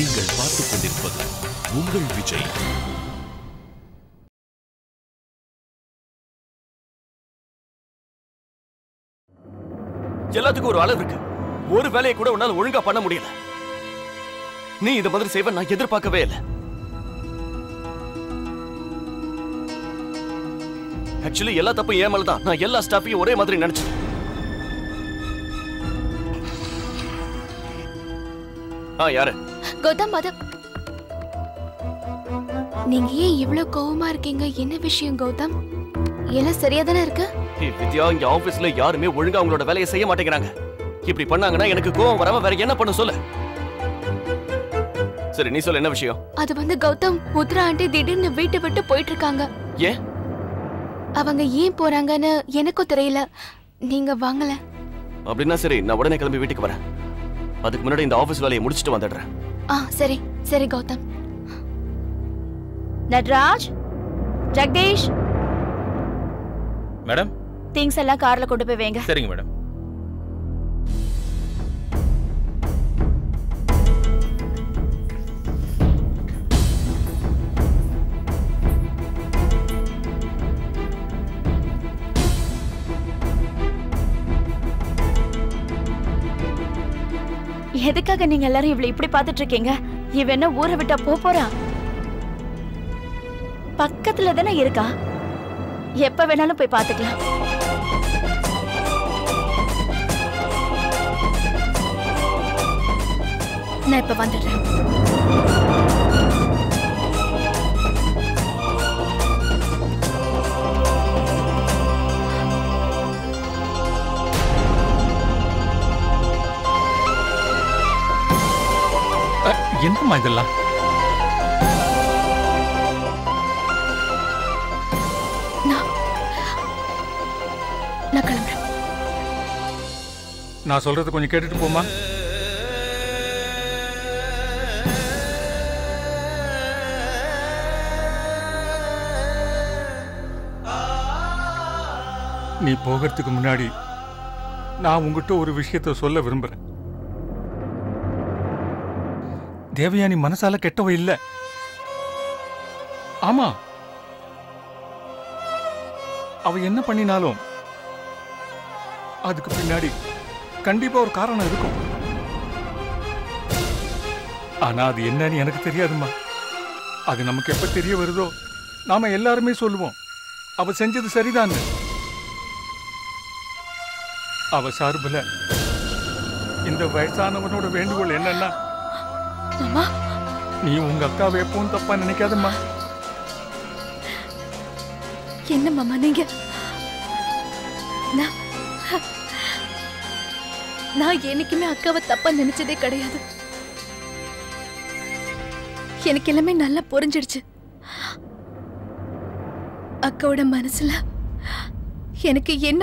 நீங்கள் பார்த்துக் கொண்டிருப்பது உங்கள் விஜய். எல்லாத்துக்கும் ஒரு அளவு இருக்கு. ஒரு வேலையை கூட உன்னால ஒழுங்கா பண்ண முடியல. நீ இந்த மாதிரி செய்வ நான் எதிர்பார்க்கவே இல்லை. ஆக்சுவலி எல்லா தப்பும் ஏன் மேல தான். நான் எல்லா ஸ்டாஃபையும் ஒரே மாதிரி நினைச்சேன். ஆ யாரு? கௌதம் மதம் நீங்க ஏன் இவ்ளோ கோவமா இருக்கீங்க? என்ன விஷயம் கௌதம்? எல்லாம் சரியா தானே இருக்கு? வித்யா இங்க ஆபீஸ்ல யாருமே ஒழுங்கா அவங்களோட வேலையை செய்ய மாட்டேங்கிறாங்க. இப்படி பண்ணாங்கன்னா எனக்கு கோவம் வராம வேற என்ன பண்ண சொல்லு? சரி நீ சொல்லு என்ன விஷயம்? அது வந்து கௌதம் உத்ரா ஆண்டி திடீர்னு வீட்டை விட்டு போயிட்டு இருக்காங்க ஏன்? அவங்க ஏன் போறாங்கன்னு எனக்கும் தெரியல. நீங்க வாங்கல அப்படின்னா சரி நான் உடனே கிளம்பி வீட்டுக்கு வரேன். அதுக்கு முன்னாடி இந்த ஆபீஸ் வேலையை முடிச்சிட்டு வந்துடுறேன். ஆ சரி சரி கௌதம். நட்ராஜ்? ஜெகதீஷ்? மேடம்? திங்ஸ் எல்லாம் கார்ல கொண்டு போய் வைங்க. சரிங்க மேடம். எதுக்காக நீங்க எல்லாரும் இவ்வளவு இப்படி பாத்துட்டு இருக்கீங்க இவ என்ன ஊரை விட்டா போ போறா? பக்கத்துல தானே இருக்கா? எப்ப வேணாலும் போய் பாத்துக்கலாம் நான் இப்ப வந்துடுறேன். என்னம்மா இதெல்லாம்? நான் நான் கிளம்புறேன். நான் சொல்றது கொஞ்சம் கேட்டுட்டு போமா நீ போகிறதுக்கு முன்னாடி நான் உங்ககிட்ட ஒரு விஷயத்த சொல்ல விரும்புறேன். தேவயானி மனசால கெட்டவ இல்ல. ஆமா. அவ என்ன பண்ணினாலும் அதுக்கு பின்னாடி கண்டிப்பா ஒரு காரணம் இருக்கும். ஆனா அது என்னன்னு எனக்கு தெரியாதும்மா. அது நமக்கு எப்ப தெரிய வருதோ நாம எல்லாருமே சொல்லுவோம். அவ செஞ்சது சரிதான் அவ சார்புல இந்த வயசானவனோட வேண்டுகோள் என்னன்னா மாமா நீ உங்க அக்காவை எப்பவும் தப்பா நினைக்காதம்மா. என்ன மாமா நீங்க நான் நான் என்னைக்குமே அக்காவை தப்பா நினைச்சதே கிடையாது. எனக்கு எல்லாமே நல்லா புரிஞ்சிடுச்சு. அக்காவோட மனசுல எனக்கு என்ன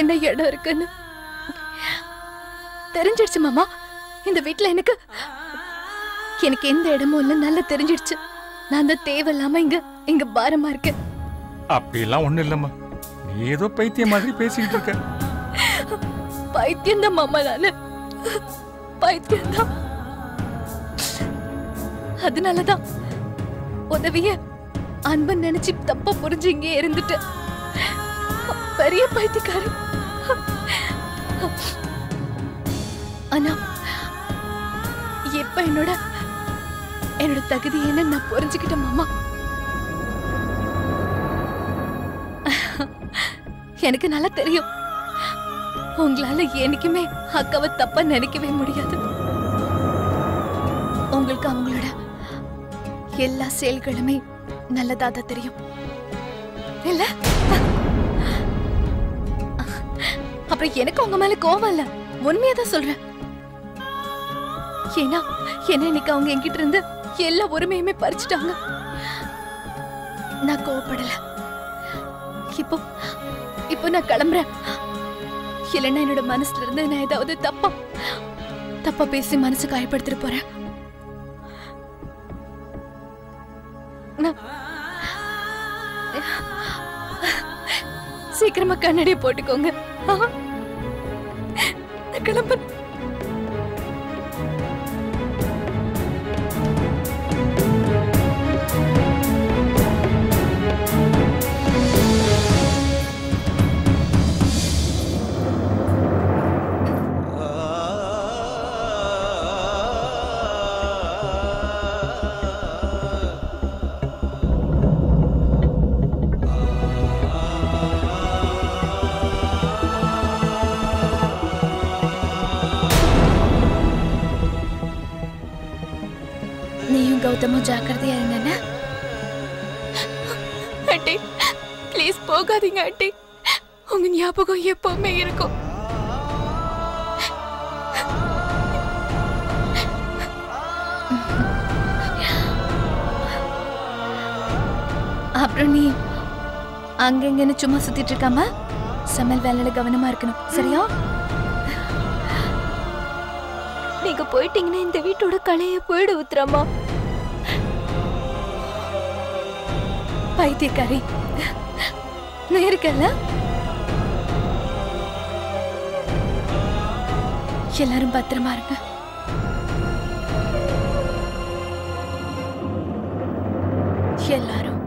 என்ன இடம் இருக்குன்னு தெரிஞ்சிடுச்சு மாமா. இந்த வீட்ல எனக்கு எனக்கு எந்த இடமும் இல்ல நல்லா தெரிஞ்சிடுச்சு. நான் தான் தேவையில்லாம இங்க இங்க பாரமா இருக்கேன் அப்படியெல்லாம் ஒண்ணும் இல்லம்மா. நீ ஏதோ பைத்தியம் மாதிரி பேசிக்கிட்டு இருக்க. பைத்தியம் தான் மாமா நானு. பைத்தியம் தான் அதனாலதான் உதவிய அன்பன் நினைச்சு தப்பா புரிஞ்சு இங்கே இருந்துட்டு. பெரிய பைத்தியக்காரி ஆனா எப்ப என்னோட என்னோட தகுதி என்ன நான் புரிஞ்சுக்கிட்டேன் மாமா. எனக்கு நல்லா தெரியும். உங்களால என்னைக்குமே அக்காவை தப்பா நினைக்கவே முடியாது. உங்களுக்கு அவங்களோட எல்லா செயல்களுமே நல்லதா தான் தெரியும். இல்ல? அப்புறம் எனக்கு உங்க மேல கோவம் இல்ல. உண்மையா தான் சொல்றேன். ஏன்னா என்ன இன்னைக்கு அவங்க என்கிட்ட இருந்து எல்லா உரிமையுமே பறிச்சுட்டாங்க. நான் கோவப்படல. இப்போ இப்போ நான் கிளம்புறேன். இல்லைன்னா என்னோட மனசுல இருந்து நான் ஏதாவது தப்பா தப்பா பேசி மனசு காயப்படுத்திட்டு போறேன். சீக்கிரமா கண்ணாடியை போட்டுக்கோங்க. கிளம்புறேன். கௌதமும் ஜாக்கிரதையா இருங்க ஆண்டி ப்ளீஸ் போகாதீங்க ஆண்டி உங்க ஞாபகம் எப்பவுமே இருக்கும். அப்புறம் நீ அங்கங்கன்னு சும்மா சுத்திட்டு இருக்காம சமையல் வேலையில கவனமா இருக்கணும். சரியா? நீங்க போயிட்டீங்கன்னா இந்த வீட்டோட கலைய போயிடு உத்தரமா பைத்தியக்காரி நான் இருக்கேன்ல? எல்லாரும் பத்திரமா இருங்க. எல்லாரும்.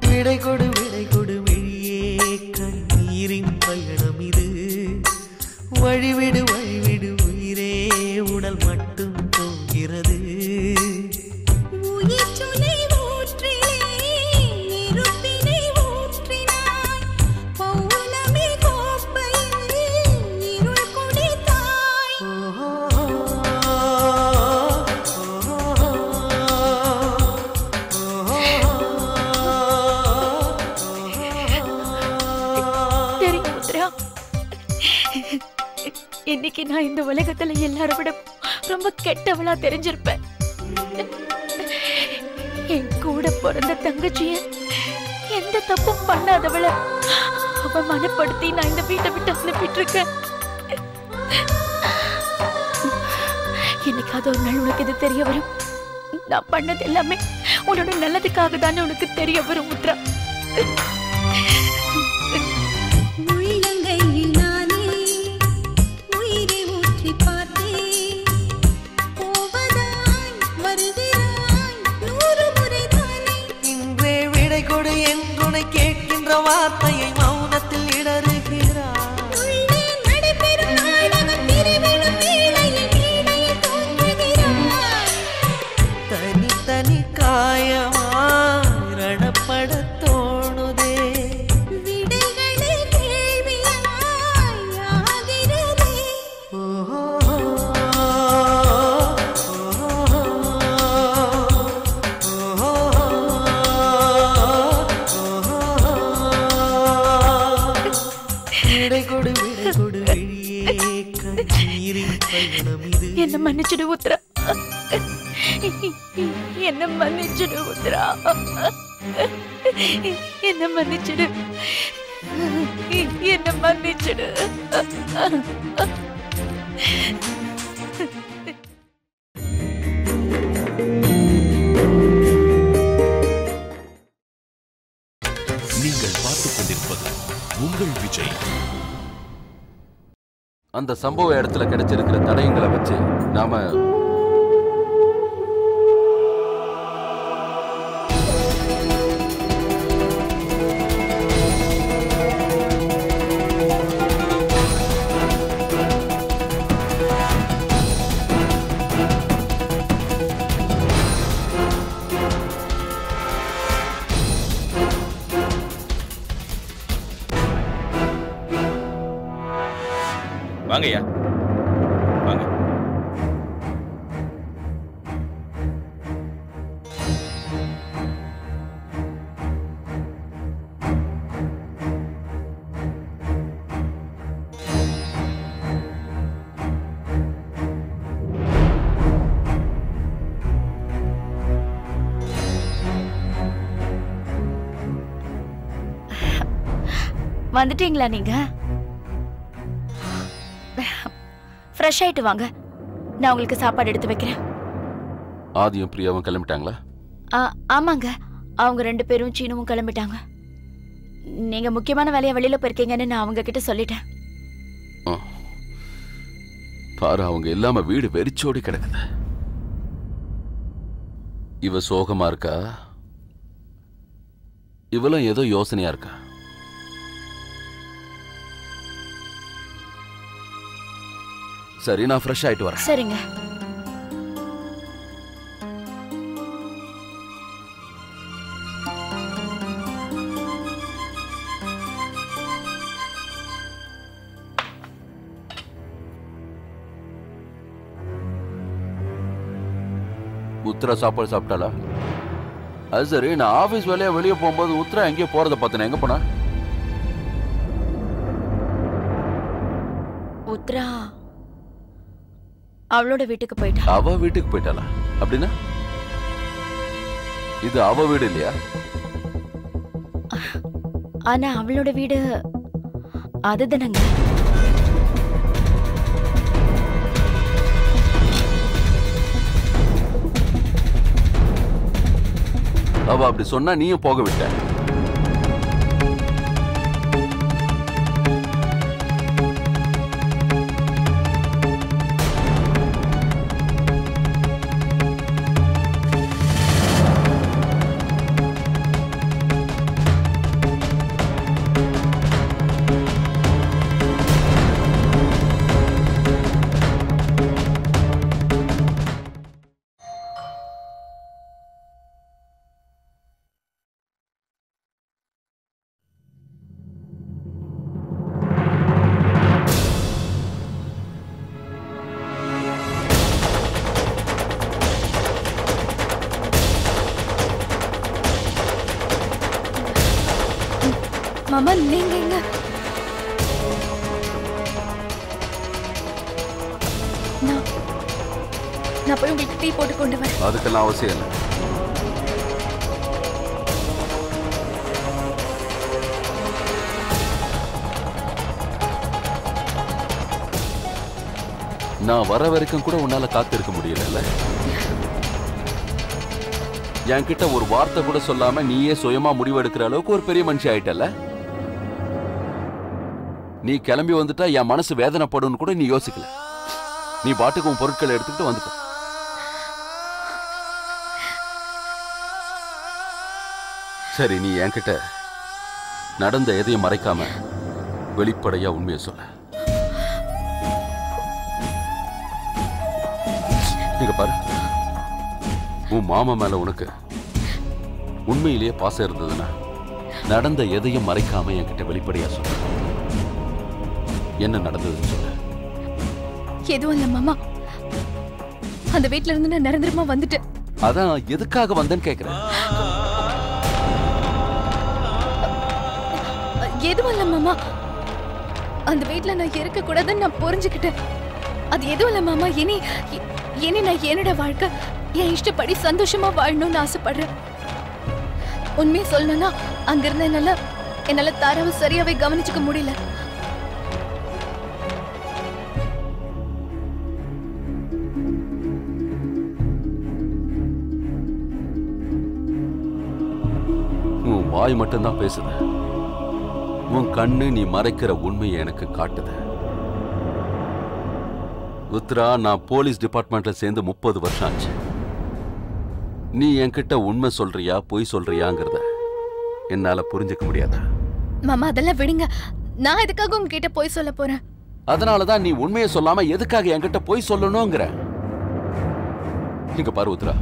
விடை கொடு விடை கொடு வெளியே கண்ணீரின் பயணம் இது. வழிவிடு வழிவிடு நான் இந்த உலகத்துல எல்லாரும் விட ரொம்ப கெட்டவளா தெரிஞ்சிருப்பேன். என் கூட பிறந்த தங்கச்சிய எந்த தப்பும் பண்ணாதவள அவமானப்படுத்தி நான் இந்த வீட்டை விட்டு அனுப்பிட்டு இருக்கேன் என்னைக்காவது ஒரு நாள் உனக்கு இது தெரிய வரும். நான் பண்ணது எல்லாமே உன்னோட நல்லதுக்காக தானே உனக்கு தெரிய வரும் முத்ரா. வார்த்தையை மௌனத்தில் இடறுகிறார் மன்னிச்சிடு உத்ரா என்ன மன்னிச்சிடு உத்ரா என்ன மன்னிச்சிடு. என்ன மன்னிச்சிடு. நீங்கள் பார்த்துக் கொண்டிருப்பது உங்கள் விஜய். அந்த சம்பவ இடத்துல கிடைச்சிருக்கிற தடயங்களை வச்சு நாம வாங்கய்யா வாங்க. வந்துட்டீங்களா நீங்க? ஃப்ரெஷ் ஆயிட்டு வாங்க. நான் உங்களுக்கு சாப்பாடு எடுத்து வைக்கிறேன். ஆதியும் பிரியாவும் கிளம்பிட்டாங்களா? ஆ, ஆமாங்க. அவங்க ரெண்டு பேரும் சீனுவும் கிளம்பிட்டாங்க. நீங்க முக்கியமான வேலையை வெளியில போயிருக்கீங்கன்னு நான் அவங்க கிட்ட சொல்லிட்டேன். பாரு அவங்க இல்லாம வீடு வெறிச்சோடி கிடக்குது. இவ சோகமா இருக்கா? இவளும் ஏதோ யோசனையா இருக்கா? சரி நான் ஃப்ரெஷ் ஆயிட்டு வரேன். சரிங்க. உத்தரா சாப்பாடு சாப்பிட்டாலா அது சரி நான் ஆஃபீஸ் வேலையாக வெளியே போகும்போது உத்தரா எங்கேயோ போகிறத பார்த்தேன் எங்க போனா? உத்ரா அவளோட வீட்டுக்கு போயிட்டா. அவ வீட்டுக்கு போயிட்டாளா? அப்படின்னா? இது அவ வீடு இல்லையா? ஆனா அவளோட வீடு அதுதானங்க அவ அப்படி சொன்னா நீயும் போக விட்ட. மாமா நீங்க எங்க? நான் போய் உங்களுக்கு டீ போட்டு கொண்டு வரேன். அதுக்கெல்லாம் அவசியம் இல்லை. நான் வர வரைக்கும் கூட உன்னால காத்திருக்க முடியல என்கிட்ட ஒரு வார்த்தை கூட சொல்லாம நீயே சுயமா முடிவெடுக்கிற அளவுக்கு ஒரு பெரிய மனுஷன் ஆயிட்டல நீ கிளம்பி வந்துட்டா என் மனசு வேதனைப்படும்னு கூட நீ யோசிக்கல. நீ பாட்டுக்கு உன் பொருட்களை எடுத்துக்கிட்டு வந்துட்ட. சரி நீ என்கிட்ட நடந்த எதையும் மறைக்காம வெளிப்படையா உண்மையை சொல்ல. நீங்க பாரு. உன் மாமா மேல உனக்கு உண்மையிலேயே பாசம் இருந்ததுன்னா நடந்த எதையும் மறைக்காம என்கிட்ட வெளிப்படையா சொல்ல. என்ன நடந்ததுன்னு சொல்ல. எதுவும் இல்ல மாமா. அந்த வீட்ல இருந்து நான் நிரந்தரமா வந்துட்டேன். அதான் எதுக்காக வந்தேன்னு கேக்குறேன். எதுவும் இல்ல மாமா. அந்த வீட்ல நான் இருக்க கூடாதுன்னு நான் புரிஞ்சுக்கிட்டேன். அது எதுவும் இல்ல மாமா. இனி இனி நான் என்னோட வாழ்க்கை என் இஷ்டப்படி சந்தோஷமா வாழணும்னு ஆசைப்படுறேன். உண்மையை சொல்லணும்னா அங்க இருந்த என்னால என்னால தாராவை சரியாவே கவனிச்சுக்க முடியல. வாய் மட்டும்தான் பேசுது. உன் கண்ணு நீ மறைக்கிற உண்மையை எனக்கு காட்டுது. உத்ரா நான் போலீஸ் டிபார்ட்மெண்ட்ல சேர்ந்து முப்பது வருஷம் ஆச்சு. நீ என்கிட்ட உண்மை சொல்றியா பொய் சொல்றியாங்கிறத என்னால புரிஞ்சுக்க முடியாதா? மாமா அதெல்லாம் விடுங்க. நான் எதுக்காக உங்ககிட்ட போய் சொல்ல போறேன்? அதனாலதான் நீ உண்மையை சொல்லாம எதுக்காக என்கிட்ட பொய் சொல்லணுங்கிற? இங்க பாரு உத்ரா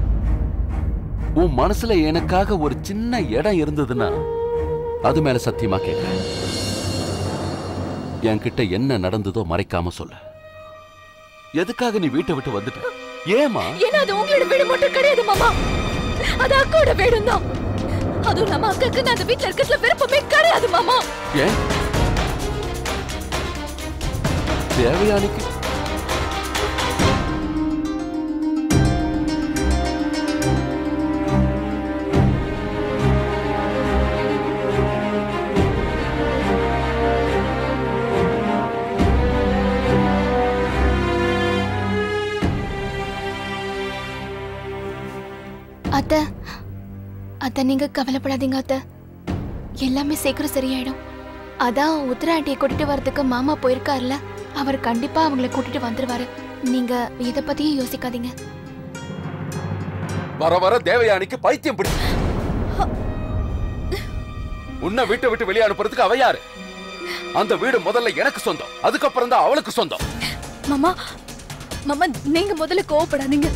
உன் மனசுல எனக்காக ஒரு சின்ன இடம் இருந்ததுன்னா அது மேல சத்தியமா கேட்கிறேன் என்கிட்ட என்ன நடந்ததோ மறைக்காம சொல்ல. எதுக்காக நீ வீட்டை விட்டு வந்துட்ட? ஏமா ஏன்னா அது உங்களோட வீடு மட்டும் கிடையாது மாமா. அது அக்காவோட வீடும் தான் அதுவும் நம்ம அக்காக்கு அந்த வீட்ல இருக்கிறதுல விருப்பமே கிடையாது மாமா. ஏன்? தேவையானிக்கு அத்த அத்த நீங்க கவலைப்படாதீங்க அத்த. எல்லாமே சீக்கிரம் சரியாயிடும். அதான் உத்தர ஆண்டியை கூட்டிட்டு வரதுக்கு மாமா போயிருக்காருல அவர் கண்டிப்பா அவங்கள கூட்டிட்டு வந்துருவாரு. நீங்க இத பத்தியும் யோசிக்காதீங்க. வர வர தேவயானிக்கு பைத்தியம் பிடிச்சு உன்னை வீட்டை விட்டு வெளியே அனுப்புறதுக்கு அவ யாரு? அந்த வீடு முதல்ல எனக்கு சொந்தம். அதுக்கப்புறம் தான் அவளுக்கு சொந்தம். மாமா மாமா நீங்க முதல்ல கோவப்படாதீங்க.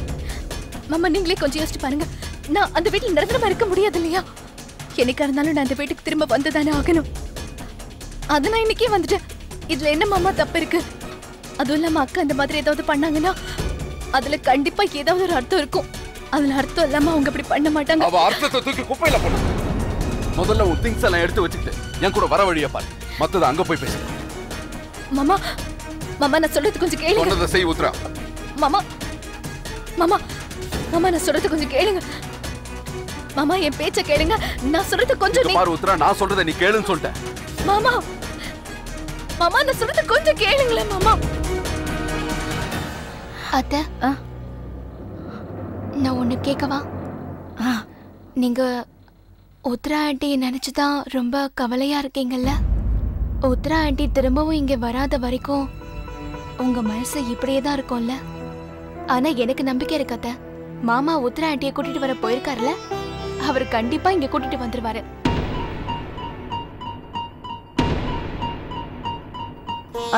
மாமா நீங்களே கொஞ்சம் யோசிச்சு பாருங்க. நான் அந்த வீட்டுல நிரந்தரமா இருக்க முடியாது இல்லையா? என்னைக்கா இருந்தாலும் நான் அந்த வீட்டுக்கு திரும்ப வந்துதானே ஆகணும். அது நான் இன்னைக்கே வந்துட்டேன். இதுல என்ன மாமா தப்பு இருக்கு? அதுவும் இல்லாம அக்கா இந்த மாதிரி ஏதாவது பண்ணாங்கன்னா அதுல கண்டிப்பா ஏதாவது ஒரு அர்த்தம் இருக்கும். அதுல அர்த்தம் இல்லாம அவங்க அப்படி பண்ண மாட்டாங்க. அவ அர்த்தத்தை தூக்கி குப்பையில போடு. முதல்ல உன் திங்ஸ் எல்லாம் எடுத்து வச்சுக்கிட்டு என் கூட வர வழியை பாரு. மத்தத அங்க போய் பேசு. மாமா மாமா நான் சொல்றது கொஞ்சம் கேளுங்க. சொன்னதை செய் உத்ரா மாமா மாமா மாமா நான் சொல்றது கொஞ்சம் கேளுங்க. மாமா என் பேச்ச கேளுங்க. நான் சொல்றது கொஞ்சம் நீ பாரு உத்ரா நான் சொல்றதை நீ கேளுன்னு சொல்லிட்டேன். மாமா மாமா நான் சொல்றது கொஞ்சம் கேளுங்களேன் மாமா. அத்தை நான் ஒண்ணு கேட்கவா? நீங்க உத்ரா ஆண்டி நினைச்சுதான் ரொம்ப கவலையா இருக்கீங்கல்ல? உத்ரா ஆண்டி திரும்பவும் இங்க வராத வரைக்கும் உங்க மனசு இப்படியே தான் இருக்கும்ல? ஆனா எனக்கு நம்பிக்கை இருக்கு அத்தை. மாமா உத்ரா ஆண்டியை கூட்டிட்டு வர போயிருக்காருல அவர் கண்டிப்பா இங்க கூட்டிட்டு வந்துருவாரு.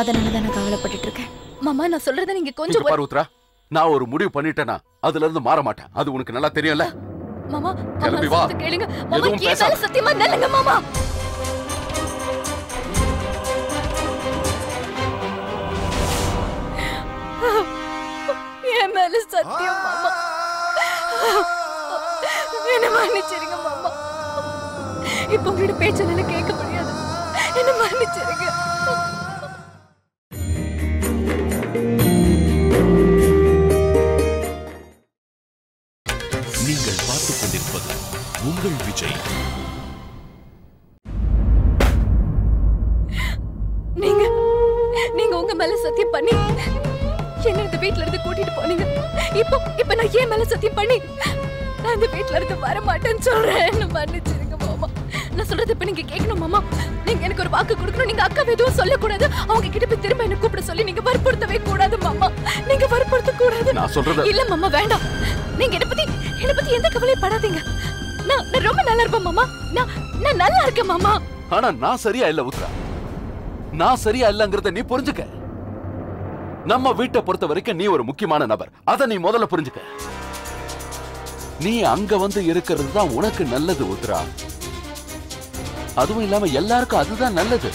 அதனாலதான் நான் கவலைப்பட்டுட்டு இருக்கேன். மாமா நான் சொல்றத நீங்க கொஞ்சம் பாரு உத்ரா நான் ஒரு முடிவு பண்ணிட்டேனா அதுல இருந்து மாற மாட்டேன். அது உனக்கு நல்லா தெரியும்ல? மாமா கேளுங்க. மாமா சத்தியமா நெல்லுங்க மாமா. மன்னிச்சிருங்க மாமா. இப்போ உங்களோட பேச்சல கேட்க முடியாது. என்ன மன்னிச்சிருங்க. நான் இந்த வீட்ல இருந்து வர மாட்டேன்னு சொல்றேன் மன்னிச்சிருங்க மாமா. நான் சொல்றது இப்ப நீங்க கேட்கணும் மாமா. நீங்க எனக்கு ஒரு வாக்கு கொடுக்கணும். நீங்க அக்கா எதுவும் சொல்லக்கூடாது. அவங்க கிட்ட போய் திரும்ப என்ன கூப்பிட சொல்லி நீங்க வற்புறுத்தவே கூடாது மாமா. நீங்க வற்புறுத்த கூடாது நான் சொல்றத இல்ல மாமா வேண்டாம். நீங்க என்ன பத்தி என்ன பத்தி எந்த கவலையும் படாதீங்க. நான் நான் ரொம்ப நல்லா இருப்பேன் மாமா. நான் நான் நல்லா இருக்கேன் மாமா. ஆனா நான் சரியா இல்ல உத்ரா நான் சரியா இல்லங்கறத நீ புரிஞ்சுக்க. நம்ம வீட்டை பொறுத்த வரைக்கும் நீ ஒரு முக்கியமான நபர். அத நீ முதல்ல புரிஞ்சுக்க. நீ அங்க வந்து இருக்கிறது தான் உனக்கு நல்லது உத்ரா. அதுவும் இல்லாம எல்லாருக்கும் அதுதான் நல்லது.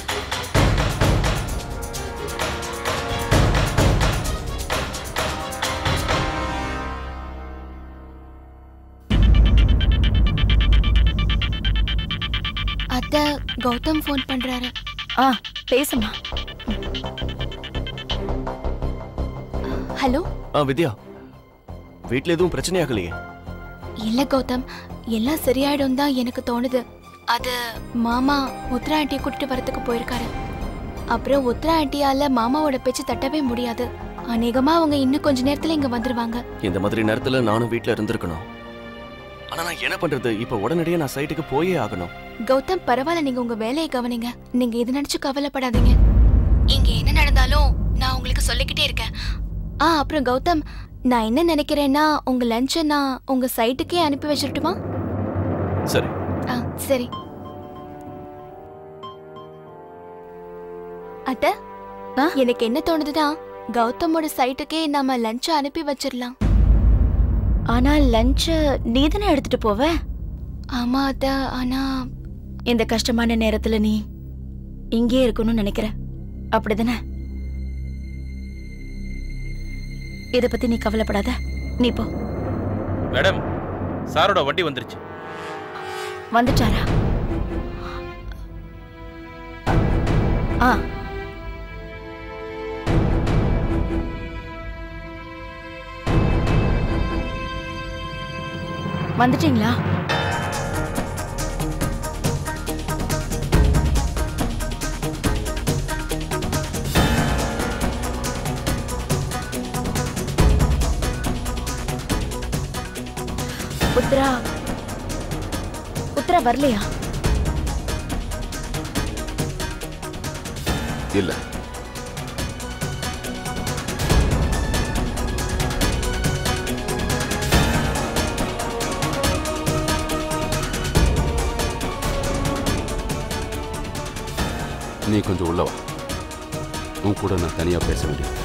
அத்தை கௌதம் ஃபோன் பண்றாரு. ஆ பேசுமா ஹலோ? ஆ வித்யா வீட்ல எதுவும் பிரச்சனையாகலையே? இல்ல கௌதம் எல்லாம் சரியாயிடும் தான் எனக்கு தோணுது. அது மாமா உத்ரா ஆண்டியை கூட்டிட்டு வரதுக்கு போயிருக்காரு. அப்புறம் உத்ரா ஆண்டியால மாமாவோட பேச்சு தட்டவே முடியாது. அநேகமா அவங்க இன்னும் கொஞ்ச நேரத்துல இங்க வந்துருவாங்க. இந்த மாதிரி நேரத்துல நானும் வீட்ல இருந்திருக்கணும். ஆனா நான் என்ன பண்றது? இப்ப உடனடியே நான் சைட்டுக்கு போயே ஆகணும். கௌதம் பரவாயில்ல நீங்க உங்க வேலையை கவனிங்க. நீங்க இது நினைச்சு கவலைப்படாதீங்க. இங்க என்ன நடந்தாலும் நான் உங்களுக்கு சொல்லிக்கிட்டே இருக்கேன். ஆ அப்புறம் கௌதம் நான் என்ன நினைக்கிறேன்னா உங்க லஞ்சை நான் உங்க சைட்டுக்கே அனுப்பி வச்சிரட்டுமா? சரி. ஆ சரி. அத்த எனக்கு என்ன தோணுதுன்னா கௌதமோட சைட்டுக்கே நாம லஞ்ச் அனுப்பி வச்சிடலாம் ஆனா லஞ்ச் நீ தானே எடுத்துட்டு போவ? ஆமா அத்த ஆனா இந்த கஷ்டமான நேரத்துல நீ இங்கே இருக்கணும்னு நினைக்கிற? அப்படிதானே? இத பத்தி நீ கவலைப்படாத. நீ போ. மேடம் சாரோட வண்டி வந்துருச்சு. வந்துட்டாரா? ஆ. வந்துட்டீங்களா? உத்ரா வரலையா? இல்ல. நீ கொஞ்சம் உள்ளவா உன் கூட நான் தனியா பேச முடியும்